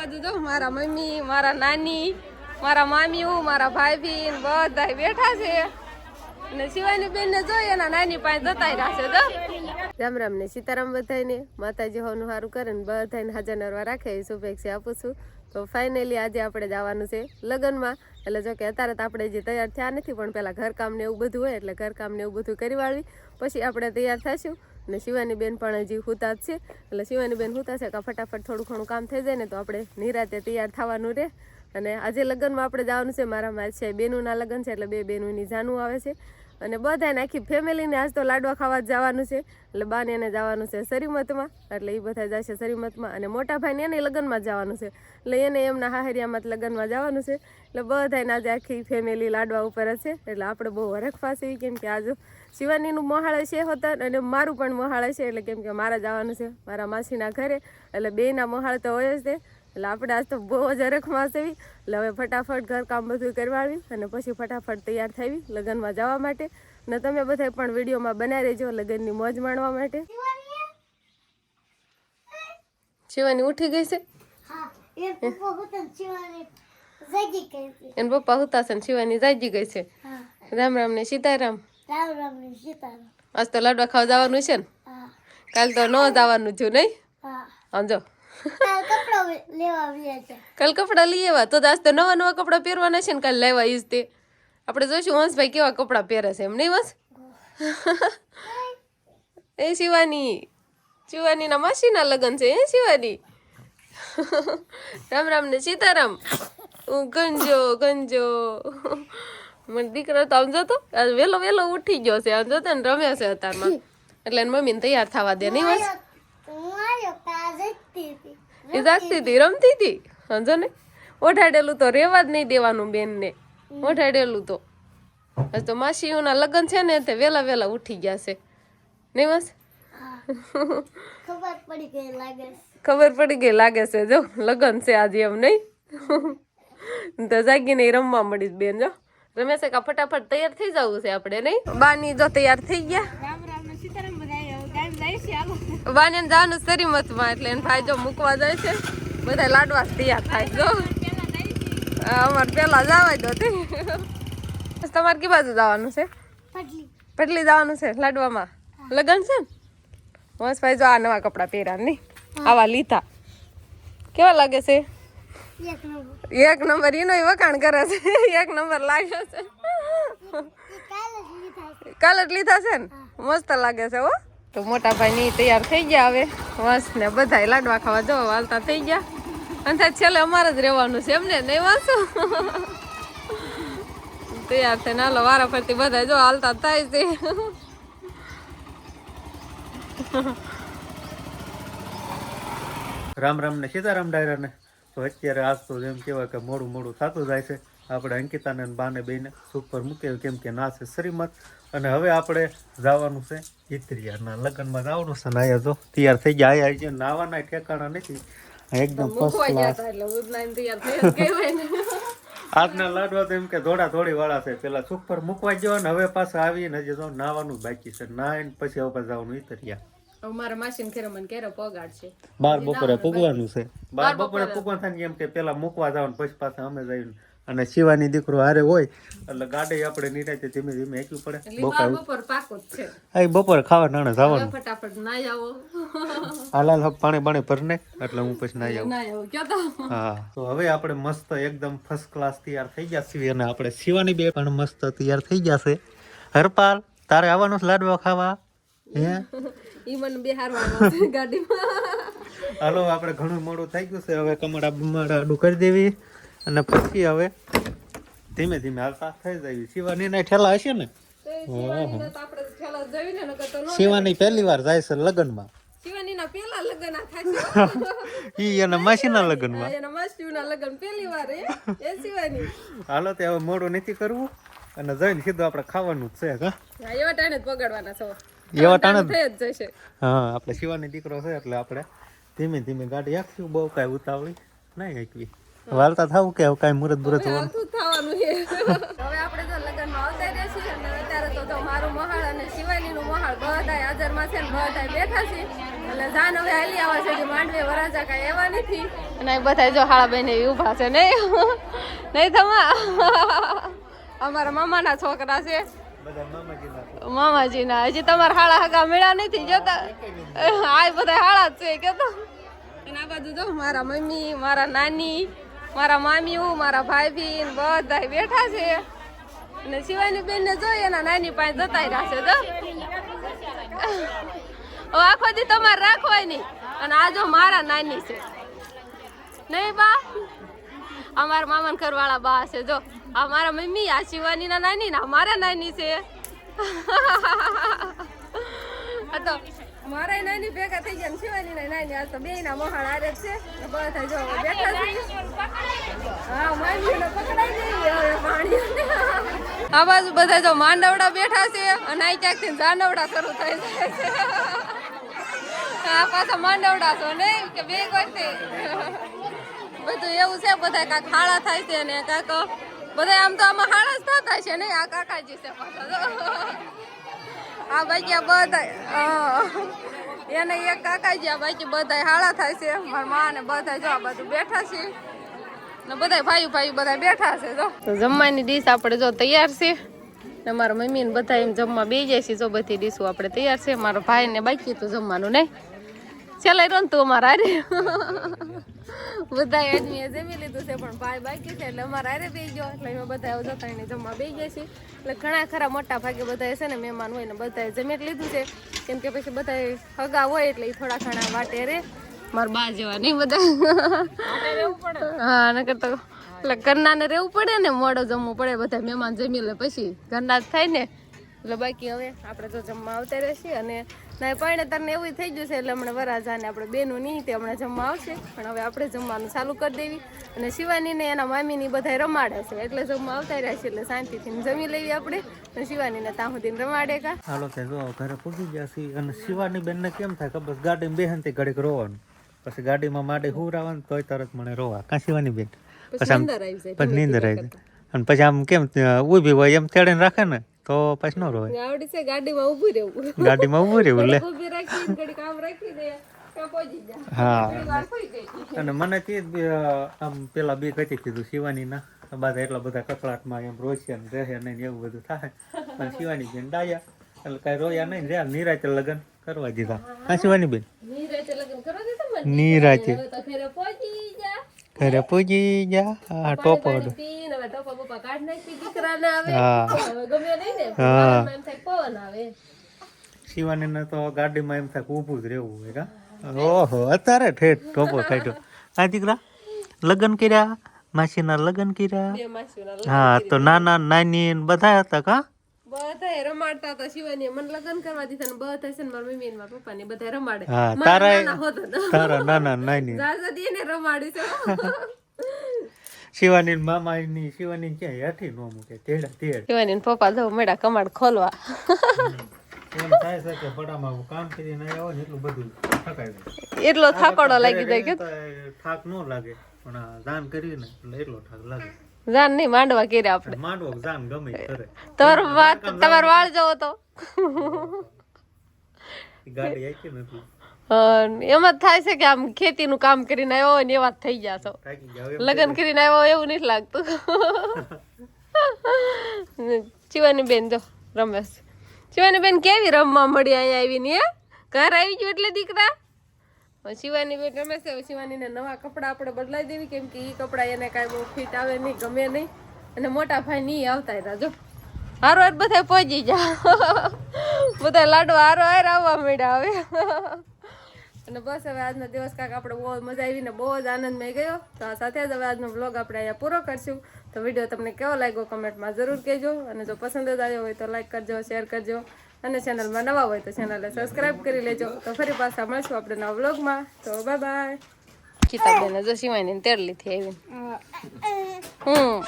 બાજુ જો મારા મમ્મી, મારા નાની, મારા મામીઓ, મારા ભાઈ બધા બેઠા છે. અને શિવાની બેન ને જોઈ એના નાની પાસે જતા રહ્યા જો. રામ રામ ને સીતારામ બધાને માતાજી હોવાનું સારું કરે ને બધાને હાજર નરવા રાખે એ શુભેચ્છા આપું છું. તો ફાઇનલી આજે આપણે જવાનું છે લગ્નમાં. એટલે જો કે અત્યારે તો આપણે જે તૈયાર થયા નથી, પણ પહેલાં ઘરકામ ને એવું બધું હોય એટલે ઘરકામ ને એવું બધું કરી વાળવી. પછી આપણે તૈયાર થશું અને શિવાની બેન પણ હજી હુતા જ છે. એટલે શિવાની બેન હુતા છે, કે ફટાફટ થોડું ઘણું કામ થઈ જાય ને તો આપણે નિરાતે તૈયાર થવાનું રહે અને આજે લગ્નમાં આપણે જવાનું છે મારા માર છે બેનુંના લગ્ન છે એટલે બે બેનુંની જાનું આવે છે. અને બધાને આખી ફેમિલીને આજ તો લાડવા ખાવા જવાનું છે. એટલે બાને એને જવાનું છે સરીમતમાં, એટલે એ બધા જશે સરીમતમાં. અને મોટા ભાઈને એને લગ્નમાં જવાનું છે. એટલે એને એમના હાહરિયામાં લગ્નમાં જવાનું છે. એટલે બધાને આજે આખી ફેમિલી લાડવા ઉપર છે. એટલે આપણે બહુ હરખફા છે કેમ કે આજે શિવાનીનું મોહાળે છે હોતા અને મારું પણ મોહાળે છે. એટલે કેમ કે મારા જવાનું છે મારા માસીના ઘરે. એટલે બેના મોહાળ તો હોય જ તે. એટલે આપણે આજ તો બહુ જ અરખમાં સેવી એટલે હવે ફટાફટ ઘર કામ બધું કરવાવી અને પછી ફટાફટ તૈયાર થવી લગ્નમાં જવા માટે. ને તમે બધા પણ વિડીયોમાં બનાવી રહેજો લગ્નની મોજ માણવા માટે. શિવાની ઉઠી ગઈ છે? એન પપ્પા હોતા. છે શિવાની જાગી ગઈ છે? રામ રામ ને સીતારામ. રામ રામ ને સીતારામ. આજ તો લાડવા ખાવા જવાનું છે ને? કાલ તો ન જવાનું છું નહીં હા. સમજો કાલ કપડાં લઈ આવ્યા? તો આજ તો નવા નવા કપડાં પહેરવાના છે ને કાલ લેવા ઈજ તે. આપણે જોઈશું વંશભાઈ કેવા કપડાં પહેરે છે એમ નહીં વંશ? એ શિવાની શિવાનીના માસીના લગ્ન છે એ શિવાની? રામ રામ ને સીતારામ. હું ગંજો ગંજો. મને દીકરો તો આમ જોતો આજ વેલો વેલો ઉઠી ગયો છે આમ જોતો ને રમે છે અત્યારમાં એટલે મમ્મીને તૈયાર થવા દે નહીં વંશ? એ જાગતી હતી રમતી હતી. સમજો ને. ઓઢાડેલું તો રેવા જ નહીં દેવાનું બેનને. ઓઢાડેલું તો. હજ તો માસીઓના લગ્ન છે ને તે વેલા વેલા ઉઠી ગયા છે. નહીં બસ ખબર પડી ગઈ લાગે છે. ખબર પડી ગઈ લાગે છે જો લગ્ન છે આજે એમ નહીં. તો જાગીને રમવા મળી બેન જો. રમેશે કા ફટાફટ તૈયાર થઈ જવું છે આપણે નહીં? બાની જો તૈયાર થઈ ગયા. હાલો જવાનું સરીમતમાં એટલે એને ભાઈ જો મૂકવા જાય છે બધા લાડવા તૈયાર થાય જો. અમારે પેલા જવા દો તે તમારે કે બાજુ જવાનું છે? પટલી જવાનું છે લાડવામાં? લગન છે બસ ભાઈ જો આ નવા કપડાં પહેર્યા નહીં આવા લીધા. કેવા લાગે છે? એક નંબર એનો વખાણ કરે છે. એક નંબર લાગે છે. કાલ જ લીધા છે. ને? મસ્ત લાગે છે હો. તો મોટા ભાઈ ની તૈયાર થઈ ગયા હવે. વાંસ ને બધા લાડવા ખાવા જવા વાલતા થઈ ગયા. અને છેલ્લે અમારે જ રહેવાનું છે એમને નહીં વાંચો તૈયાર થઈને હાલો વારા ફરતી બધા જો હાલતા થાય છે. રામ રામ ને સીતારામ ડાયરાને તો અત્યારે આજ તો જેમ કહેવાય કે મોડું મોડું થતું જાય છે. આપણે અંકિતાને બાને બેને સુપર મૂકે કેમ કે ના છે. શ્રીમત અને હવે આપણે જવાનું છે ઇત્રિયાના લગ્નમાં. જવાનું છે ને અહીંયા તૈયાર થઈ ગયા. અહીંયા જે નાવાના ઠેકાણા નથી એકદમ ફર્સ્ટ ક્લાસ આજના લાડવા તો એમ કે થોડા થોડી વાળા છે. પેલા સુપર મૂકવા ગયો ને હવે પાછા આવીને હજી તો નાવાનું બાકી છે. નાઈને પછી હવે જવાનું ઇતરિયા મારા માસીને ખેરો મને કેરો પગાડ છે બાર બપોરે પૂગવાનું છે. બાર બપોરે પૂગવાનું થાય એમ કે પેલા મૂકવા જવાનું પછી પાછા અમે જઈને અને શિવાની દીકરો હારે હોય એટલે ગાડી આપણે નિરાતે ધીમે ધીમે હેકવી પડે. બપોર પાકો છે. આ બપોરે ખાવા નાણે જવાનું. ફટાફટ ના આવો. હાલાલ પાણી પાણી ભરને એટલે હું પછી ના આવું. ના આવો કયો તો હા તો હવે આપણે મસ્ત એકદમ ફર્સ્ટ ક્લાસ તૈયાર થઈ ગયા છીએ અને આપણે શિવાની બે પણ મસ્ત તૈયાર થઈ ગયા છે. હરપાલ તારે આવવાનું છે લાડવા ખાવા? હે? ઈ મને બિહારવાનો ગાડીમાં. હાલો આપણે ઘણું મોડું થઈ ગયું છે. હવે કમળા બમળા કરી દેવી. અને પછી હવે ધીમે ધીમે હાલતા થઈ જાય. શિવાની ના ઠેલા હશે ને? શિવાની પહેલી વાર જાય છે લગ્નમાં. હાલો તે હવે મોડું નથી કરવું. અને જઈને સીધું આપણે ખાવાનું જ છે એવા ટાણે જ પગાડવાના છો. એવા ટાણે થઈ જ જશે. હા આપણે શિવાની દીકરો છે એટલે આપણે ધીમે ધીમે ગાડી આખી બહુ કાંઈ ઉતાવળી નહીં હાંકવી. વાલતા થવું કે કઈ મુરત બુરત થવાનું છે. હવે આપણે તો લગ્નમાં આવતા રહ્યા છીએ અને અત્યારે તો જો મારું મહાળ અને શિવાનીનું મહાળ બધાય હાજરમાં છે ને બધાય બેઠા છે. એટલે જાન હવે હાલી આવે છે કે માંડવે વરાજા કાંઈ એવા નથી. અને બધાય જો હાળા બેન ઊભા છે. નહીં નહીં થમા અમારા મામાના છોકરા છે. મામાજીના મામાજીના. હજી તમારા હાળા હગા મેળા નથી જતા. આ બધા હાળા જ છે કેતો. અને આ બાજુ જો મારા મમ્મી મારા નાની મારા મામીઓ, મારા ભાઈ બધા બેઠા છે. અને શિવાની બેન ને જોઈ એના નાની પાસે જતા જો. હવે આખો દી તમારે રાખવાની અને આ જો મારા નાની છે. નહીં બા? અમારા મામા ઘરવાળા બા છે, જો. આ મારા મમ્મી, આ શિવાની ના નાની ના મારા નાની છે. તો મારા નાની ભેગા થઈ ગયા શિવાની ના નાની આ તો બે ના મોહાળ આરે છે. બધા જો બેઠા છે. હા મામી ને પકડાઈ ગઈ હવે પાણી આ બાજુ બધા જો માંડવડા બેઠા છે અને આ ક્યાંકથી જાનવડા શરૂ થાય છે. આ પાછા માંડવડા છો નહીં કે બે કરતે બધું એવું છે બધા કાંક હાળા થાય છે ને કાંક બધા આમ તો આમાં હાળા જ થતા છે નહીં આ કાકાજી છે પાછા. આ બાકી બધા. એને એક કાકાજી આ બાકી બધા હાળા થાય છે. મારા મા ને બધા જો આ બધું બેઠા છે. ને બધા ભાઈ ભાઈ બધા બેઠા છે, જો. તો જમવાની ડીશ આપણે જો તૈયાર છે. ને મારા મમ્મી ને બધા એમ જમવા બે જાય છે, જો બધી ડીશો આપણે તૈયાર છે. મારા ભાઈ ને બાકી તો જમવાનું નહીં. ચાલે રન તું અમારા હારે. બધા આદમીએ જમી લીધું છે પણ ભાઈ બાકી છે એટલે અમારા હારે બે ગયો. એટલે અમે બધા હવે જતા એને જમવા બે ગયા છે એટલે ઘણા ખરા મોટા ભાગે બધા છે ને મહેમાન હોય ને બધાએ જમી લીધું છે. કેમ કે પછી બધા હગા હોય એટલે એ થોડા ઘણા વાટે રે. મારા બા જેવા નહીં બધા. હા નકર તો એટલે ઘરના ને રહેવું પડે ને મોડો જમવું પડે બધા મહેમાન જમી લે પછી. ઘરના જ થાય ને. એટલે બાકી હવે આપણે તો જમવા આવતા રહેશે અને ના પાણી તરને એવું થઈ ગયું છે એટલે હમણાં વરાજાને આપણે બેનું નહીં તે હમણાં જમવા આવશે. પણ હવે આપણે જમવાનું ચાલુ કરી દેવી અને શિવાનીને એના મામીની બધા રમાડે છે. એટલે જમવા આવતા રહ્યા છે એટલે શાંતિથી જમી લેવી આપણે અને શિવાનીને ત્યાં સુધી રમાડે કા. હાલો તે જો ઘરે પૂગી ગયા છે અને શિવાની બેનને કેમ થાય ખબર? છે? ગાડીમાં બેહન તે ઘડીક રોવાનું. પછી ગાડીમાં માટે હું રાવાનું તોય તરત મને રોવા. કાં શિવાની બેન? પછી આમ આવી જાય પછી નીંદર આવી જાય. અને પછી આમ કેમ ઊભી હોય એમ તેડીને રાખે ને? તો પછી ન રોય આવડી છે ગાડીમાં ઊભું રહેવું. ગાડીમાં ઊભું રહેવું લે. ઊભી રાખી ઘડી કામ રાખી દે હા. અને મને તે બી, આમ પેલા બે કચી કીધું શિવાની ના બધા એટલા બધા કકડાટમાં એમ રોશે ને રહે નહીં ને એવું બધું થાય. પણ શિવાની બેન ડાયા. એટલે કઈ રોયા નહીં રહ્યા. નિરાતે લગ્ન કરવા દીધા. હા શિવાની બેન નિરાતે લગ્ન કરવા દીધા નિરાતે. ઘરે પહોંચી જા ઘરે પૂજી જા હા ટોપો પાણી કાઢ નાખી દીકરાને આવે. હા. હવે ગમે નહીં ને? હા. એમ થાય પવન આવે. શિવાનીને તો ગાડીમાં એમ થાય ઊભું જ રહેવું હોય કા? ઓહો અત્યારે ઠેઠ ટોપો કાઢ્યો. હા દીકરા લગ્ન કર્યા? માસીના લગ્ન કર્યા? હા તો નાના નાની ને બધા હતા કા? બધા રમાડતા હતા. શિવાની મને લગ્ન કરવા દીધા ને બધા છે ને મારા મમ્મી ને મારા પપ્પા ને બધા રમાડે. હા તારા નાના હોતો તો. તારા નાના નાની. દાદાજી એને રમાડી છે. શિવાની મામાની શિવાની ક્યાંય હેઠી નો મૂકે તેડા તેડ. શિવાની પપ્પા જો મેડા કમાડ ખોલવા. એમ થાય છે કે પડામાં કામ કરીને આવ્યા ને એટલું બધું થકાય એટલો થાકોડો લાગી જાય કે? થાક ન લાગે પણ દાન કરીને એટલે એટલો થાક લાગે. જાન નહીં માંડવા કર્યા આપણે. માંડવો કે ગમે કરે. તમારો વાત તમારો વાળ જવો તો. ગાડી આખી નથી? અન એમ જ થાય છે કે આમ ખેતીનું કામ કરીને આવ્યો હોય ને એવા જ થઈ ગયા છો થાકી લગ્ન કરીને આવ્યો એવું નથી લાગતું. શિવાની બેન જો રમેશ. શિવાની બેન કેવી રમવા મળી અહીંયા આવીને હે? ઘર આવી ગયું એટલે દીકરા? શિવાની બેન રમે છે શિવાનીને નવા કપડાં આપણે બદલાઈ દેવી કેમ કે એ કપડાં એને કાંઈ બહુ ફિટ આવે નહીં ગમે નહીં. અને મોટા ભાઈ નહીં આવતા હતા જો. હારો હાર બધા પહોંચી જા બધા લાડવા હારો હાર આવવા મળ્યા હવે. અને બસ હવે આજનો દિવસ કાંક આપણે બહુ મજા આવી ને બહુ જ આનંદમય ગયો. તો આ સાથે જ હવે આજનો વ્લોગ આપણે અહીંયા પૂરો કરશું. તો વીડિયો તમને કેવો લાગ્યો કમેન્ટમાં જરૂર કહેજો. અને જો પસંદ જ આવ્યો હોય તો લાઈક કરજો શેર કરજો. અને ચેનલમાં નવા હોય તો ચેનલને સબસ્ક્રાઈબ કરી લેજો. તો ફરી પાછા મળશું આપણે નવા વ્લોગમાં તો બાય બાય કિતાબેને જો સિવાયની તેડલીથી આવીને. હમ.